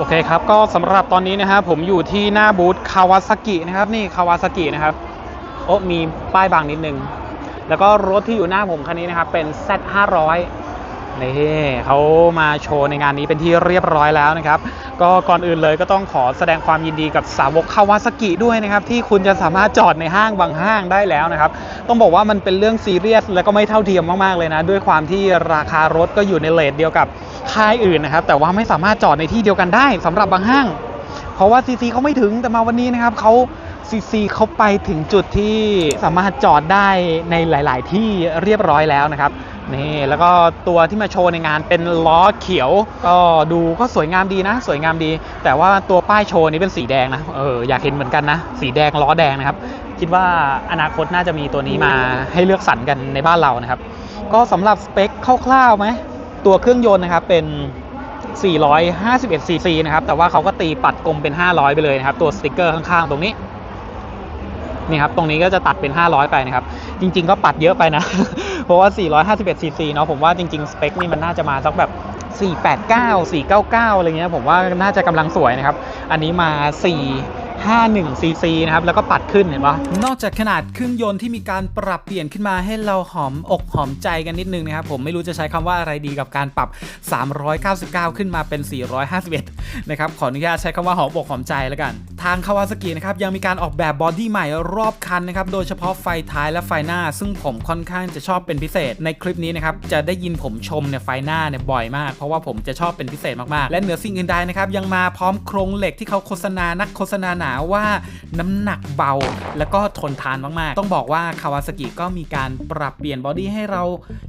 โอเคครับ ก็สำหรับตอนนี้นะครับผมอยู่ที่หน้าบูธคาวาซากินะครับ นี่คาวาซากินะครับ โอ้มีป้ายบางนิดนึง แล้วก็รถที่อยู่หน้าผมคันนี้นะครับ เป็น Z500 นี่เขามาโชว์ในงานนี้เป็นที่เรียบร้อยแล้วนะครับ ก็ก่อนอื่นเลยก็ต้องขอแสดงความยินดีกับสาวกคาวาซากิด้วยนะครับ ที่คุณจะสามารถจอดในห้างบางห้างได้แล้วนะครับ ต้องบอกว่ามันเป็นเรื่องซีเรียส และก็ไม่เท่าเทียมมากๆเลยนะ ด้วยความที่ราคารถก็อยู่ในเลทเดียวกับ ค่ายอื่นนะครับ แต่ว่าไม่สามารถจอดในที่เดียวกันได้สำหรับบางห้าง เพราะว่าซีซีเขาไม่ถึงแต่มาวันนี้นะครับเขาซีซีเขาไปถึงจุดที่สามารถจอดได้ในหลาย ๆ ที่เรียบร้อยแล้วนะครับนี่แล้วก็ตัวที่มาโชว์ในงานเป็นล้อเขียว ก็ดูก็สวยงามดีนะ สวยงามดี แต่ว่าตัวป้ายโชว์นี้เป็นสีแดงนะเอออยากเห็นเหมือนกันนะ สีแดงล้อแดงนะครับ คิดว่าอนาคตน่าจะมีตัวนี้มาให้เลือกสรรกันในบ้านเรานะครับ ก็สำหรับสเปคคร่าวๆไหม ตัวเครื่องยนต์นะครับเป็น 451 cc นะครับ แต่ว่าเขาก็ตีปัดกลมเป็น 500 ไปเลยนะครับ ตัวสติกเกอร์ข้างๆ ตรงนี้ นี่ครับ ตรงนี้ก็จะตัดเป็น 500 ไปนะครับ จริง ๆ ก็ปัดเยอะไปนะ เพราะว่า 451 cc เนาะ ผมว่าจริง ๆ สเปคนี่มันน่าจะมาสักแบบ 489 499 อะไรเงี้ย ผมว่าน่าจะกำลังสวยนะครับ อันนี้มา 4 51 cc นะครับ แล้วก็ปัดขึ้นเห็นปะนอกจากขนาดเครื่องยนต์ที่มีการปรับเปลี่ยนขึ้นมาให้เราหอมอกหอมใจกันนิดนึงนะครับ ผมไม่รู้จะใช้คำว่าอะไรดีกับการปรับ 399 ขึ้นมาเป็น 451 นะครับ ขออนุญาตใช้คำว่าหอมอกหอมใจแล้วกัน ทางคาวาซากินะครับยังมีการออกแบบบอดี้ใหม่รอบคันนะครับโดยเฉพาะไฟท้ายและไฟหน้า ซึ่งผมค่อนข้างจะชอบเป็นพิเศษในคลิปนี้นะครับจะได้ยินผมชมเนี่ยไฟหน้าเนี่ยบ่อยมาก เพราะว่าผมจะชอบเป็นพิเศษมากๆ และเหนือสิ่งอื่นใดนะครับยังมาพร้อมโครงเหล็กที่เขาโฆษณานักโฆษณาหนาว่าน้ำหนักเบา แล้วก็ทนทานมากๆ ต้องบอกว่าคาวาซากิก็มีการปรับเปลี่ยนบอดี้ให้เรา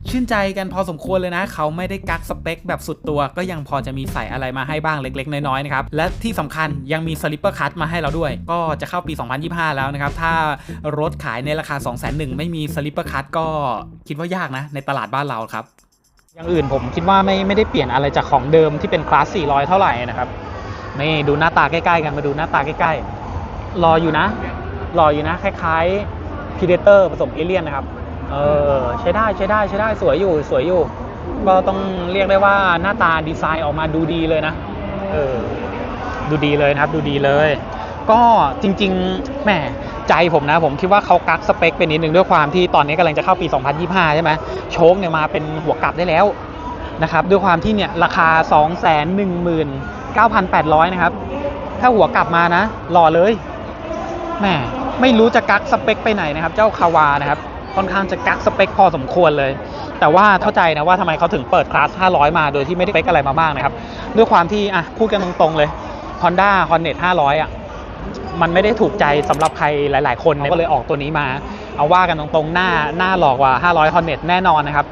ชื่นใจกันพอสมควรเลยนะ เขาไม่ได้กักสเปคแบบสุดตัว ก็ยังพอจะมีใส่อะไรมาให้บ้างเล็ก ๆ น้อยๆนะครับและที่สำคัญยังมีสลิปเปอร์คัตมาให้เราด้วย ก็จะเข้าปี 2025 แล้วนะครับ ถ้ารถขายในราคา 2 0 0 0 0 0 ไม่มีสลิปเปอร์คัตก็คิดว่ายากนะ ในตลาดบ้านเราครับ อย่างอื่นผมคิดว่าไม่ไม่ได้เปลี่ยนอะไรจากของเดิมที่เป็นคลาส 400 เท่าไหร่นะครับนี่ดูหน้าตาใกล้ๆกันมาดูหน้าตาใกล้ๆรออยู่นะรออยู่นะ คล้ายๆ Predator ผสมเอเลี่ยนนะครับเออใช้ได้ใช้ได้ใช้ได้สวยอยู่สวยอยู่ ก็ต้องเรียกได้ว่าหน้าตาดีไซน์ออกมาดูดีเลยนะ เออ ดูดีเลยนะครับ ดูดีเลย ก็จริงๆแหมใจผมนะ ผมคิดว่าเขากักสเปคเป็นนิดนึงด้วยความที่ตอนนี้กำลังจะเข้าปี 2025 ใช่ไหมโชคเนี่ยมาเป็นหัวกลับได้แล้วนะครับด้วยความที่เนี่ยราคา 219,800 นะครับ ถ้าหัวกลับมานะ หล่อเลยแหมไม่รู้จะกักสเปคไปไหนนะครับ เจ้าคาวานะครับค่อนข้างจะกักสเปคพอสมควรเลย แต่ว่าเข้าใจนะว่าทำไมเขาถึงเปิดคลาส 500 มาโดยที่ไม่ได้สเปคอะไรมามากนะครับ ด้วยความที่อะพูดกันตรงๆเลย Honda Hornet 500 อะ มันไม่ได้ถูกใจสำหรับใครหลาย ๆ คนก็เลยออกตัวนี้มา เอาว่ากันตรงๆ หน้าหน้าหลอกกว่า 500 Hornet แน่นอนนะครับ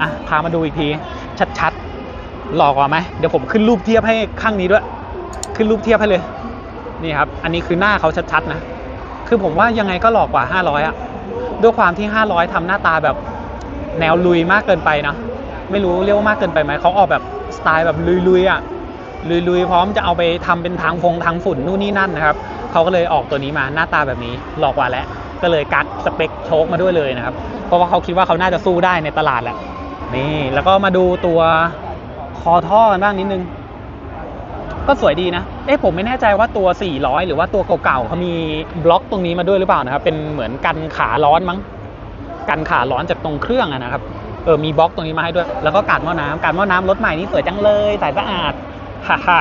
อะพามาดูอีกที ชัดๆ หลอกกว่าไหมเดี๋ยวผมขึ้นรูปเทียบให้ข้างนี้ด้วย ขึ้นรูปเทียบให้เลยนี่ครับอันนี้คือหน้าเขาชัดๆนะคือผมว่ายังไงก็หลอกกว่า 500อะด้วยความที่ 500ทำหน้าตาแบบแนวลุยมากเกินไปนะไม่รู้เรียกว่ามากเกินไปไหมเขาออกแบบ สไตล์แบบลุยๆอะลุยๆพร้อมจะเอาไปทำเป็นทางฟงทางฝุ่นนู่นนี่นั่นนะครับเขาก็เลยออกตัวนี้มาหน้าตาแบบนี้หลอกกว่าแล้วก็เลยกักสเปคโชคมาด้วยเลยนะครับเพราะว่าเขาคิดว่าเขาน่าจะสู้ได้ในตลาดแหละนี่แล้วก็มาดูตัวคอท่อกันบ้างนิดนึง ก็สวยดีนะเอ๊ะผมไม่แน่ใจว่าตัว 400 หรือว่าตัวเก่าๆเขามีบล็อกตรงนี้มาด้วยหรือเปล่านะครับเป็นเหมือนกันขาร้อนมั้งกันขาร้อนจากตรงเครื่องนะครับ เออมีบล็อกตรงนี้มาให้ด้วย แล้วก็กาดหม้อน้ำกาดหม้อน้ำรถใหม่นี่สวยจังเลยใสสะอาดฮ่าฮ่า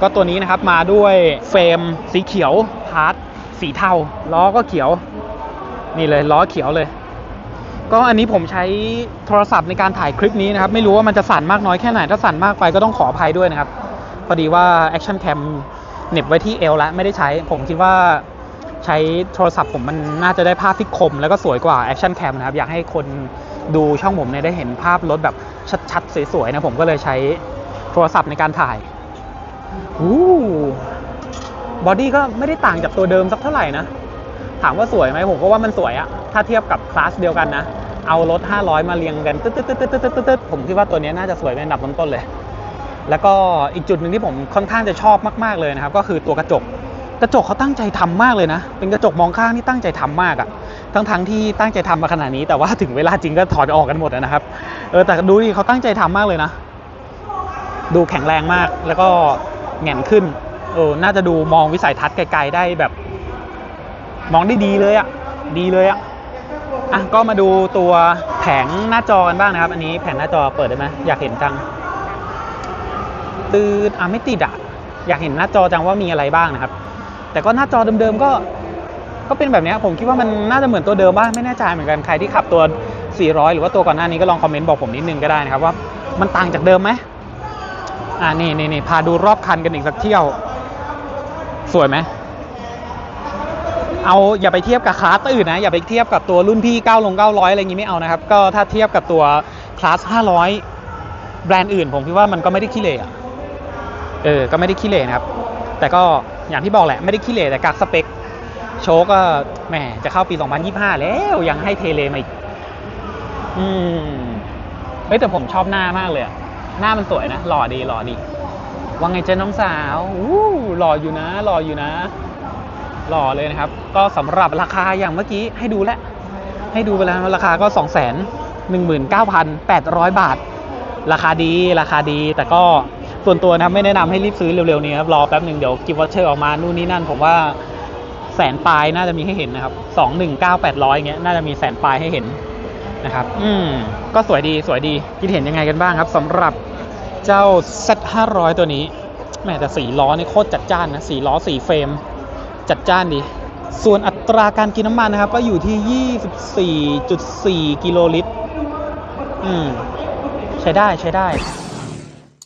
ก็ตัวนี้นะครับมาด้วยเฟรมสีเขียวพาร์ทสีเทาล้อก็เขียว นี่เลยล้อเขียวเลย ก็อันนี้ผมใช้โทรศัพท์ในการถ่ายคลิปนี้นะครับ ไม่รู้ว่ามันจะสั่นมากน้อยแค่ไหน ถ้าสั่นมากไปก็ต้องขออภัยด้วยนะครับ พอดีว่า Action Cam เน็บไว้ที่เอวแล้วไม่ได้ใช้ ผมคิดว่าใช้โทรศัพท์ผมมันน่าจะได้ภาพที่คม แล้วก็สวยกว่า Action Cam นะครับ อยากให้คน ดูช่องผมเนี่ยได้เห็นภาพรถแบบชัดๆ สวยๆนะผมก็เลยใช้โทรศัพท์ในการถ่ายอู้บอดี้ก็ไม่ได้ต่างจากตัวเดิมสักเท่าไหร่นะ ถามว่าสวยไหมผมก็ว่ามันสวยอะถ้าเทียบกับคลาสเดียวกันนะ เอารถ 500 มาเรียงกันตึ๊ดตึ๊ดตึ๊ดตึ๊ดตึ๊ดตึ๊ดตึ๊ดผมคิดว่าตัวนี้น่าจะสวยเป็นอันดับต้นๆเลย แล้วก็อีกจุดหนึ่งที่ผมค่อนข้างจะชอบมากๆเลยนะครับ ก็คือตัวกระจก กระจกเขาตั้งใจทำมากเลยนะ เป็นกระจกมองข้างที่ตั้งใจทำมากอะ ทั้งๆที่ตั้งใจทำมาขนาดนี้ แต่ว่าถึงเวลาจริงก็ถอดออกกันหมดนะครับ เออแต่ดูดิเขาตั้งใจทำมากเลยนะ ดูแข็งแรงมากแล้วก็แง่นขึ้น เออ น่าจะดูมองวิสัยทัศน์ไกลๆได้แบบ มองได้ดีเลยอะ่ะ ดีเลยอะ่ะ อะ ก็มาดูตัวแผงหน้าจอกันบ้างนะครับ อันนี้แผงหน้าจอเปิดได้ไหมอยากเห็นจัง ตืดอะไม่ติดอะ อยากเห็นหน้าจอจังว่ามีอะไรบ้างนะครับ แต่ก็หน้าจอเดิมๆก็ ก็เป็นแบบนี้ผมคิดว่ามันน่าจะเหมือนตัวเดิมบ้างไม่แน่ใจเหมือนกันใครที่ขับตัว 400 หรือว่าตัวก่อนหน้านี้ก็ลองคอมเมนต์บอกผมนิดนึงก็ได้นะครับว่ามันต่างจากเดิมไหมอ่านี่นี่นี่พาดูรอบคันกันอีกสักเที่ยว สวยไหมเอาอย่าไปเทียบกับคลาสอื่นนะอย่าไปเทียบกับตัวรุ่นพี่9ลง900อะไรอย่างงี้ไม่เอานะครับ ก็ถ้าเทียบกับตัวคลาส500 แบรนด์อื่น ผมคิดว่ามันก็ไม่ได้ขี้เหร่อะเออก็ไม่ได้ขี้เหร่นะครับ แต่ก็อย่างที่บอกแหละไม่ได้ขี้เหร่แต่กักสเปค โชก็แหมจะเข้าปี 2025 แล้วยังให้เทเลมาอีก อืมเฮ้ยแต่ผมชอบหน้ามากเลยหน้ามันสวยนะ หล่อดีหล่อดีว่าไงเจ๊น้องสาวอู้หล่ออยู่นะหล่ออยู่นะ หล่อเลยนะครับ ก็สำหรับราคาอย่างเมื่อกี้ให้ดูแล้วให้ดูไปแล้วราคาก็2 1 9 8 0 0บาท ราคาดีราคาดี แต่ก็ส่วนตัวนะไม่แนะนำให้รีบซื้อเร็วๆนี้ครับรอแป๊บหนึ่งเดี๋ยวกิฟต์วอเชอร์ออกมานู่นนี่นั่นผมว่า แสนปลายน่าจะมีให้เห็นนะครับสองหนึ่งเก้าแปดร้อยเงี้ยน่าจะมีแสนปลายให้เห็นนะครับ อืมก็สวยดีสวยดีคิดเห็นยังไงกันบ้างครับสำหรับเจ้า Z500 ตัวนี้แหม่แต่สีล้อนี่โคตรจัดจ้านนะสีล้อสีเฟรม จัดจ้านดีส่วนอัตราการกินน้ำมันนะครับ ก็อยู่ที่ 24.4 กิโลลิตร อืม ใช้ได้ใช้ได้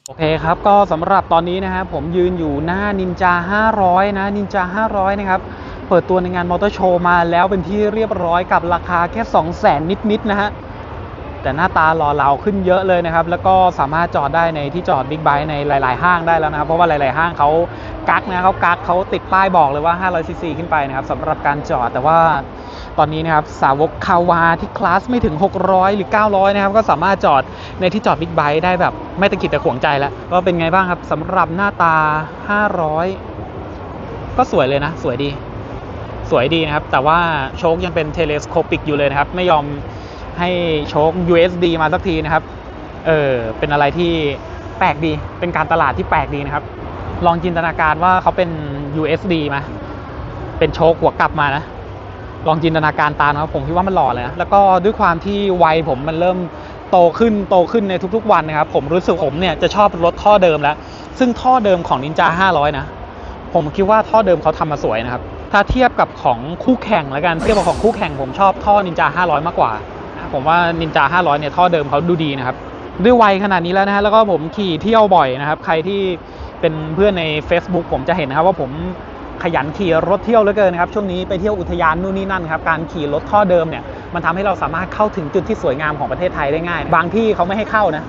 โอเคครับ ก็สำหรับตอนนี้นะครับ ผมยืนอยู่หน้านินจา 500 นะนินจา 500 นะครับ เปิดตัวในงานมอเตอร์โชว์มาแล้วเป็นที่เรียบร้อยกับราคาแค่ 2 0 0 0 0 0นิดๆนะฮะ แต่หน้าตาหล่อเหลาขึ้นเยอะเลยนะครับ แล้วก็สามารถจอดได้ในที่จอดบิ๊กไบค์ในหลาย ๆ ห้างได้แล้วนะครับ เพราะว่าหลาย ๆ ห้างเขากักนะเขากักเขาติดป้ายบอกเลยว่า 500ซีซีขึ้นไปนะครับสำหรับการจอดแต่ว่าตอนนี้นะครับสาวกคาวาที่คลาสไม่ถึง 600 หรือ 900 นะครับ ก็สามารถจอดในที่จอดบิ๊กไบค์ได้แบบไม่ตะกิดตะขวงใจแล้วก็เป็นไงบ้างครับสำหรับหน้าตา 500 ก็สวยเลยนะ สวยดี สวยดีนะครับ แต่ว่าโชคยังเป็นเทเลสโคปิกอยู่เลยนะครับ ไม่ยอมให้โชค USB มาสักทีนะครับ เออเป็นอะไรที่แปลกดี เป็นการตลาดที่แปลกดีนะครับ ลองจินตนาการว่าเขาเป็น USB มา เป็นโชคหัวกลับมานะ ลองจินตนาการตามนะครับผมคิดว่ามันหล่อเลยนะ แล้วก็ด้วยความที่วัยผมมันเริ่มโตขึ้นโตขึ้นในทุกๆวันนะครับ ผมรู้สึกผมเนี่ยจะชอบรถท่อเดิมแล้ว ซึ่งท่อเดิมของ Ninja 500 นะ ผมคิดว่าท่อเดิมเขาทำมาสวยนะครับ ถ้าเทียบกับของคู่แข่งแล้วกันเทียบกับของคู่แข่งผมชอบท่อ Ninja 500 มากกว่า ผมว่า Ninja 500เนี่ยท่อเดิมเขาดูดีนะครับด้วยวัยขนาดนี้แล้วนะฮะแล้วก็ผมขี่เที่ยวบ่อยนะครับ ใครที่เป็นเพื่อนใน Facebook ผมจะเห็นนะครับว่าผมขยันขี่รถเที่ยวเหลือเกินครับช่วงนี้ไปเที่ยวอุทยานนู่นนี่นั่นครับการขี่รถท่อเดิมเนี่ยมันทำให้เราสามารถเข้าถึงจุดที่สวยงามของประเทศไทยได้ง่าย บางที่เขาไม่ให้เข้านะ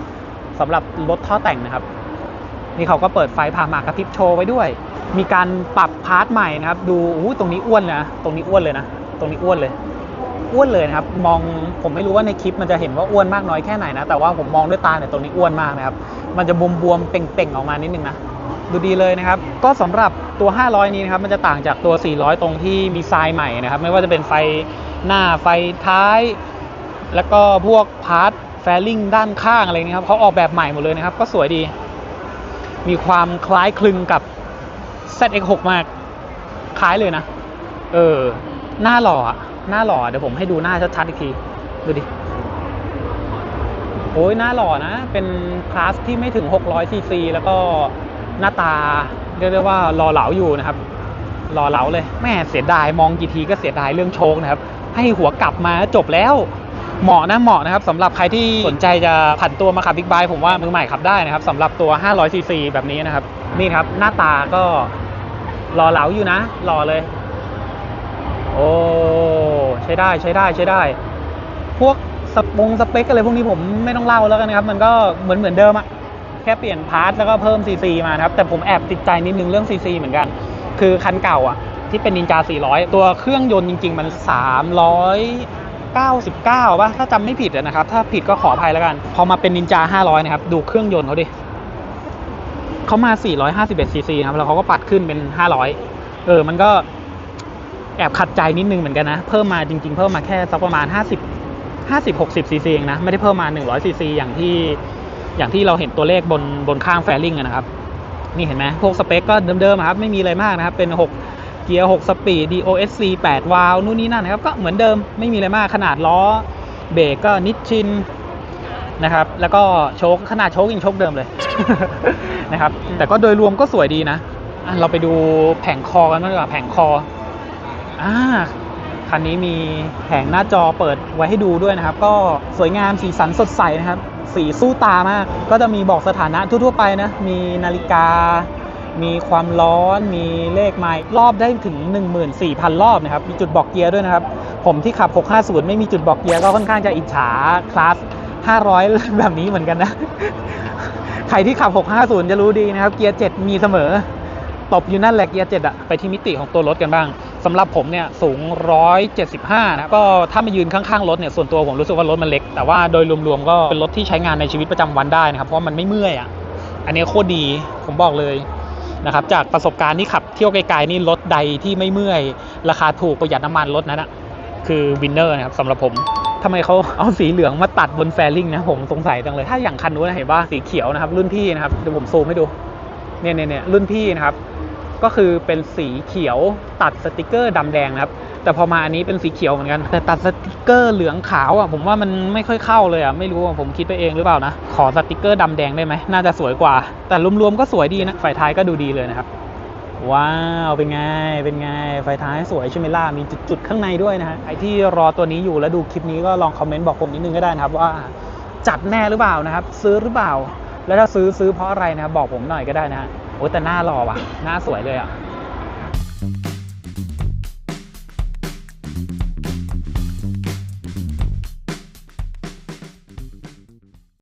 สำหรับรถท่อแต่งนะครับ นี่เขาก็เปิดไฟผ่ามากระพริบโชว์ไว้ด้วย มีการปรับพาร์ทใหม่นะครับ ดูตรงนี้อ้วนนะตรงนี้อ้วนเลยนะ ตรงนี้อ้วนเลย อ้วนเลยนะครับ มองผมไม่รู้ว่าในคลิปมันจะเห็นว่าอ้วนมากน้อยแค่ไหนนะ แต่ว่าผมมองด้วยตาเนี่ยตรงนี้อ้วนมากนะครับ มันจะบวมๆเป่งๆออกมานิดนึงนะดูดีเลยนะครับ ก็สำหรับตัว 500 นี้นะครับ มันจะต่างจากตัว 400 ตรงที่มีทรายใหม่นะครับ ไม่ว่าจะเป็นไฟหน้าไฟท้าย แล้วก็พวกพาร์ทแฟลิงด้านข้างอะไรนี้ครับเขาออกแบบใหม่หมดเลยนะครับ ก็สวยดี มีความคล้ายคลึงกับ ZX6 มากคล้ายเลยนะ เออ หน้าหล่ออะหน้าหล่อ เดี๋ยวผมให้ดูหน้าชัดๆอีกที ดูดิ โอ้ยหน้าหล่อนะ เป็นคลาสที่ไม่ถึง 600ซีซีแล้วก็หน้าตา เรียกได้ว่าหล่อเหลาอยู่นะครับหล่อเหลาเลย แม่เสียดายมองกี่ทีก็เสียดายเรื่องโชคนะครับ ให้หัวกลับมาจบแล้ว เหมาะนะเหมาะนะครับสำหรับใครที่สนใจจะผันตัวมาขับบิ๊กไบค์ผมว่ามือใหม่ขับได้นะครับสำหรับตัว 500 ซีซีแบบนี้นะครับ นี่ครับ หน้าตาก็หล่อเหลาอยู่นะหล่อเลย โอ้ใช้ได้ใช้ได้ใช้ได้ พวกสปงสเปคอะไรพวกนี้ผมไม่ต้องเล่าแล้วกันนะครับ มันก็เหมือนเหมือนเดิมอะแค่เปลี่ยนพาร์ทแล้วก็เพิ่มซีซีมานะครับ แต่ผมแอบติดใจนิดนึงเรื่องซีซีเหมือนกัน คือคันเก่าอะที่เป็นนินจา 400 ตัวเครื่องยนต์จริง ๆ มัน 300 99ป่ะถ้าจำไม่ผิดนะครับ ถ้าผิดก็ขออภัยแล้วกัน พอมาเป็นนินจา 500 นะครับ ดูเครื่องยนต์เขาดิเขามา 451ซีซีครับ แล้วเขาก็ปัดขึ้นเป็น 500 เออ มันก็แอบขัดใจนิดนึงเหมือนกันนะ เพิ่มมาจริง ๆ เพิ่มมาแค่สักประมาณ 50 50-60ซีซีเองนะ ไม่ได้เพิ่มมา 100ซีซีอย่างที่อย่างที่เราเห็นตัวเลขบนบนข้างแฟลิงนะครับ นี่เห็นไหมพวกสเปคก็เดิมๆครับ ไม่มีอะไรมากนะครับ เป็น 6 เกียร์ 6 สปีด DOSC 8 วาล์วนู่นนี่นั่นนะครับ ก็เหมือนเดิมไม่มีอะไรมากขนาดล้อเบรกก็นิชชินนะครับ แล้วก็โชคขนาดโชคยังโชคเดิมเลยนะครับ แต่ก็โดยรวมก็สวยดีนะอะเราไปดูแผงคอกันบ้างดีกว่าแผงคออ่าคันนี้มีแผงหน้าจอเปิดไว้ให้ดูด้วยนะครับ ก็สวยงามสีสันสดใสนะครับ สีสู้ตามาก ก็จะมีบอกสถานะทั่วๆไปนะ มีนาฬิกา มีความร้อน มีเลขไมล์รอบได้ถึง 14,000 รอบนะครับ มีจุดบอกเกียร์ด้วยนะครับ ผมที่ขับ 650 ไม่มีจุดบอกเกียร์ก็ค่อนข้างจะอิจฉาคลาส 500 แบบนี้เหมือนกันนะ ใครที่ขับ 650 จะรู้ดีนะครับ เกียร์ 7 มีเสมอ ตบอยู่นั่นแหละเกียร์ 7อะไปที่มิติของตัวรถกันบ้างสำหรับผมเนี่ยสูง 175 นะก็ถ้ามายืนข้างๆรถเนี่ยส่วนตัวผมรู้สึกว่ารถมันเล็ก แต่ว่าโดยรวมๆก็เป็นรถที่ใช้งานในชีวิตประจำวันได้นะครับ เพราะมันไม่เมื่อยอะอันนี้โคตรดีผมบอกเลย นะครับจากประสบการณ์ที่ขับเที่ยวไกลๆนี่รถใดที่ไม่เมื่อย ราคาถูกประหยัดน้ำมันรถนั้นอะคือวินเนอร์นะครับสำหรับผมทำไมเขาเอาสีเหลืองมาตัดบนแฟลิงนะผมสงสัยจังเลย ถ้าอย่างคันนู้นเห็นว่าสีเขียวนะครับ รุ่นพี่นะครับเดี๋ยวผมซูมให้ดูเนี่ยเนี่ยเนี่ยรุ่นพี่นะครับ ก็คือเป็นสีเขียวตัดสติกเกอร์ดำแดงนะครับ แต่พอมาอันนี้เป็นสีเขียวเหมือนกัน แต่ตัดสติกเกอร์เหลืองขาวอะผมว่ามันไม่ค่อยเข้าเลยอะไม่รู้ว่าผมคิดไปเองหรือเปล่านะ ขอสติกเกอร์ดำแดงได้ไหมน่าจะสวยกว่า แต่รวมๆก็สวยดีนะไฟท้ายก็ดูดีเลยนะครับว้าวเป็นไง เป็นไง ไฟท้ายสวยใช่ไหมล่ะมีจุดๆ ข้างในด้วยนะฮะใครที่รอตัวนี้อยู่แล้วดูคลิปนี้ก็ลองคอมเมนต์บอกผมนิดนึงก็ได้นะครับว่าจัดแน่หรือเปล่านะครับ ซื้อหรือเปล่า แล้วถ้าซื้อซื้อเพราะอะไรนะครับบอกผมหน่อยก็ได้นะฮะโอ้แต่หน้าหล่อว่ะ หน้าสวยเลยอะ